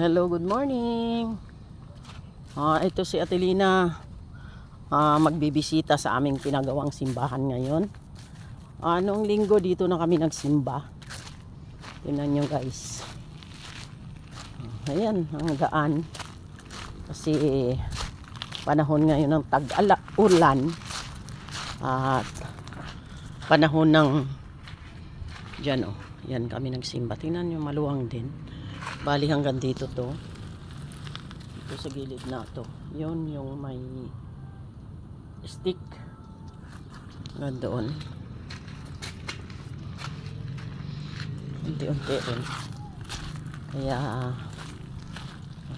Hello, good morning. Ah, ito si Atelina. Ah, magbibisita sa aming pinagawang simbahan ngayon. Ah, noong linggo dito na kami nagsimba. Tingnan nyo guys. Ah, Ayan, ang gaan. Kasi panahon ngayon ng tag-ulan. At panahon ng Diyan oh. Yan kami nagsimba. Tingnan nyo maluwang din. Bali hanggang dito to. Dito sa gilid na to. Yun yung may stick. Hanggang doon. Unti-unti rin. Kaya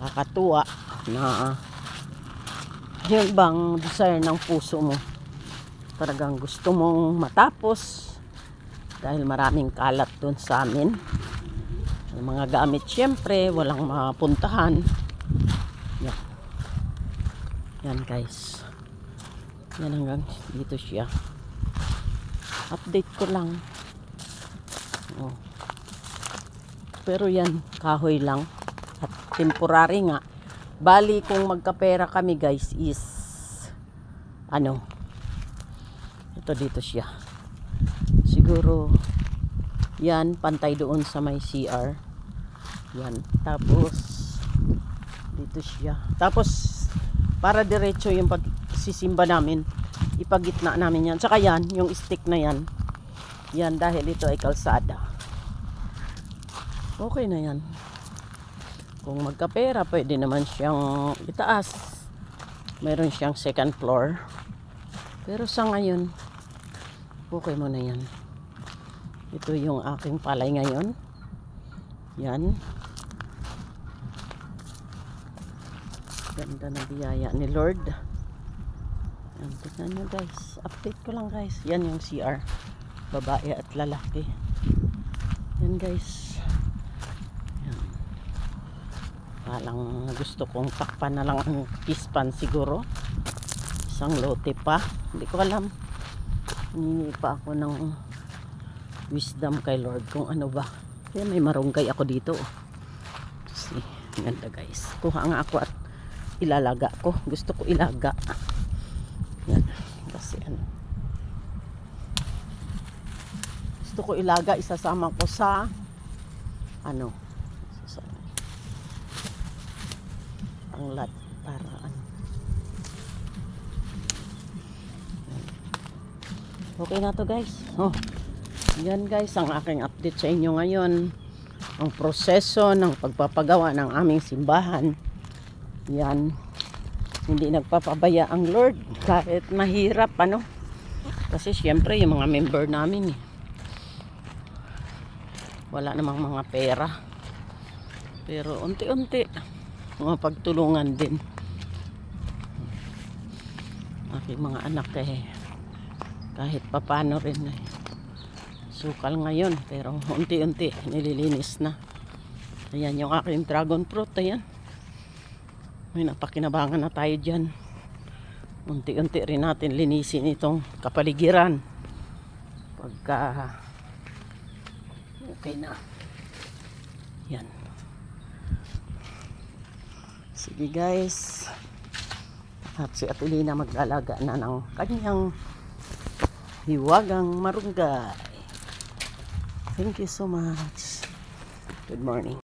nakakatuwa na yun bang desire ng puso mo talagang gusto mong matapos dahil maraming kalat dun sa amin yung mga gamit syempre walang mapuntahan. Yan. Yan guys. Yan hanggang dito siya. Update ko lang. Oh. pero yan kahoy lang. At temporary nga. Bali kung magkapera kami guys is ano? Ito dito siya. Siguro yan pantay doon sa may CR yan tapos dito siya. Tapos para diretso yung pagsisimba namin ipagitna namin yan. Saka yan yung stick na yan. Yan dahil ito ay kalsada. Okay na yan. Kung magkapera pwede naman siyang itaas. Meron siyang second floor. Pero sa ngayon okay mo na yan ito yung aking palay ngayon. Yan. Ganda na biyaya ni Lord. Yan tignan nyo guys. Update ko lang guys. Yan yung CR babae at lalaki. Yan guys. Yan. Palang gusto kong takpan na lang ang pispan siguro. Isang lote pa. Hindi ko alam. Hiningi pa ako ng wisdom kay Lord kung ano ba. Kaya may marunggay ako dito. See, ang ganda guys. Kuha nga ako at ilalaga ko. Gusto ko ilaga. Yan. Kasi ano. Gusto ko ilaga. Isasama ko sa ano. Panglat. Para ano. Okay na to guys. Oh. Yan guys ang aking update sa inyo ngayon. Ang proseso ng pagpapagawa ng aming simbahan. Yan. Hindi nagpapabaya ang Lord kahit mahirap ano. Kasi siyempre yung mga member namin eh. Wala namang mga pera. Pero unti-unti mga pagtulungan din. Aking mga anak eh kahit papano rin eh. Sukal ngayon pero unti-unti nililinis na. Ayan yung aking dragon fruit ayan. May napakinabangan na tayo dyan. Unti-unti rin natin linisin itong kapaligiran. Pagka okay na. Yan sige guys. At si Atilina maglalaga na ng kanyang hiwagang marunggay. Thank you so much. Good morning.